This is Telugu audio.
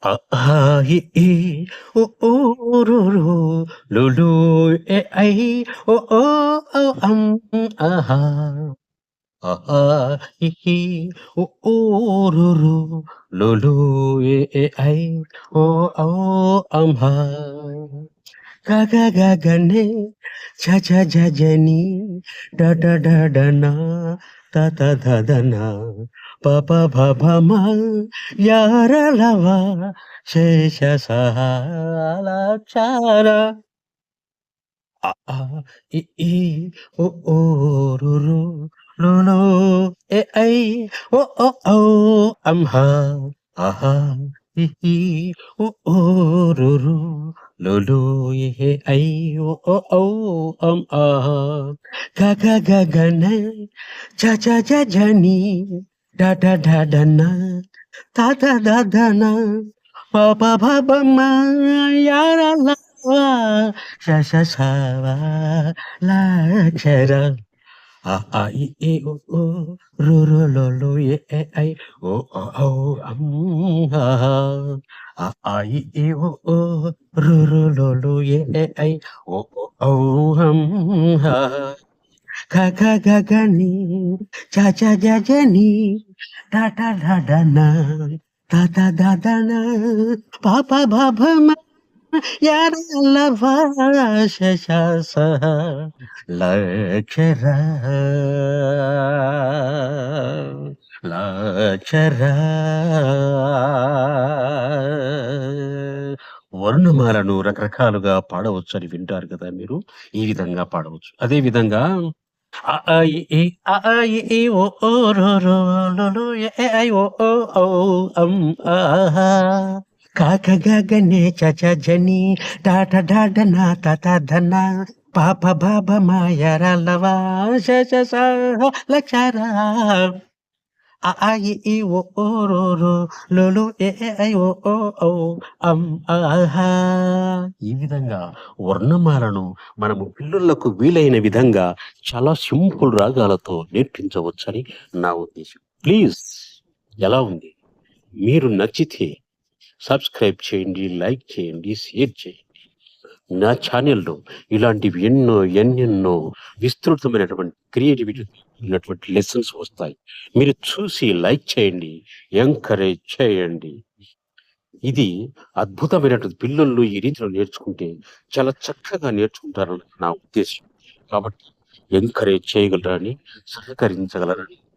あ、あい、い、お、お、ろ、ろ、ろ、ろ、え、あい、お、お、あん、あは。あ、あ、い、い、お、お、ろ、ろ、ろ、ろ、え、あい、お、お、あんは。గనే, ఝ, ఝ, జని, డ, డ, డ, డ, నా, త, త, ధ, ధ, నా, ప, ప, భ, భ, మ, యార, లవ, శేష, సహాలక్షర. ఇ, ఈ, రు, రు, ఐ, ఓ, ఓ, ఈ, రు, రు, Luluyi ay o o o um ah ga ga ga na. Cha cha cha ja ni. Da da da da na. Ta ta da da na. Pa pa pa pa ma ya ra la wa. Sha sha sha wa la cha ra. A a i e o o. Ru ru lo lo ye o o o um ah ఇ, ఈ, ఉ, ఊ, రు, రు, లు, లు, ఎ, ఎ, ఐ, ఓ, ఓ, ఔ, అం, హా. ఖ, ఖ, గ, గ, ని, ఛ, ఛ, జ, జ, ని, డ, డ, డ, డ, నా, త, త, ద, ద, నా, ప, ప, భ, భ, మ, యార, లవ, శ, శ, స, లక్షర. లక్షర. వర్ణమాలను రకరకాలుగా పాడవచ్చు అని వింటారు కదా మీరు. ఈ విధంగా పాడవచ్చు. అదే విధంగా అ, ఆ, ఇ, ఈ, అ, ఓ, ఓ, ఓ, అం, ఆహా. చ, నా, తత ధన పాప బాబ ప, లవా భ, a a i i ఆ, o ఈ, ro lo lo e e లు, ఎ, o o am a ha ఈ విధంగా వర్ణమాలను మనము పిల్లలకు వీలైన విధంగా చాలా సింపుల్ రాగాలతో నేర్పించవచ్చని నా ఉద్దేశం. ప్లీజ్ ఎలా ఉంది? మీరు నచ్చితే సబ్స్క్రైబ్ చేయండి, లైక్ చేయండి, షేర్ చేయండి. నా ఛానెల్‌లో ఇలాంటివి ఎన్నో ఎన్నెన్నో విస్తృతమైనటువంటి క్రియేటివిటీ ఉన్నటువంటి లెసన్స్ వస్తాయి. మీరు చూసి లైక్ చేయండి, ఎంకరేజ్ చేయండి. ఇది అద్భుతమైనటువంటి పిల్లలు ఈ రీతిలో నేర్చుకుంటే చాలా చక్కగా నేర్చుకుంటారని నా ఉద్దేశం. కాబట్టి ఎంకరేజ్ చేయగలరని, సహకరించగలరని